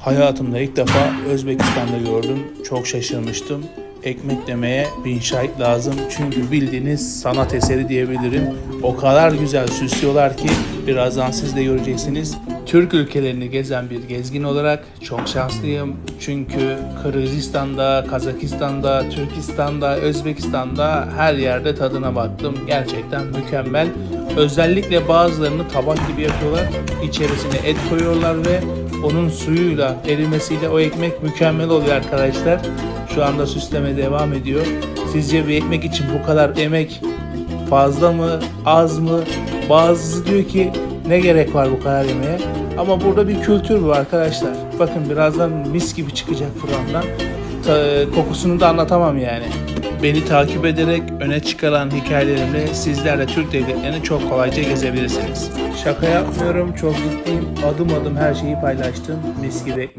Hayatımda ilk defa Özbekistan'da gördüm. Çok şaşırmıştım. Ekmek demeye bin şahit lazım. Çünkü bildiğiniz sanat eseri diyebilirim. O kadar güzel süslüyorlar ki birazdan siz de göreceksiniz. Türk ülkelerini gezen bir gezgin olarak çok şanslıyım. Çünkü Kırgızistan'da, Kazakistan'da, Türkistan'da, Özbekistan'da her yerde tadına baktım. Gerçekten mükemmel. Özellikle bazılarını tabak gibi yapıyorlar. İçerisine et koyuyorlar ve onun suyuyla erimesiyle o ekmek mükemmel oluyor arkadaşlar. Şu anda süsleme devam ediyor. Sizce bir ekmek için bu kadar emek fazla mı, az mı? Bazısı diyor ki ne gerek var bu kadar yemeğe? Ama burada bir kültür var arkadaşlar. Bakın birazdan mis gibi çıkacak fırından. Ta- kokusunu da anlatamam yani. Beni takip ederek öne çıkaran hikayelerimle sizler de Türk devletlerini çok kolayca gezebilirsiniz. Şaka yapmıyorum, çok ciddiyim. Adım adım her şeyi paylaştım. Mis gibi ekmek.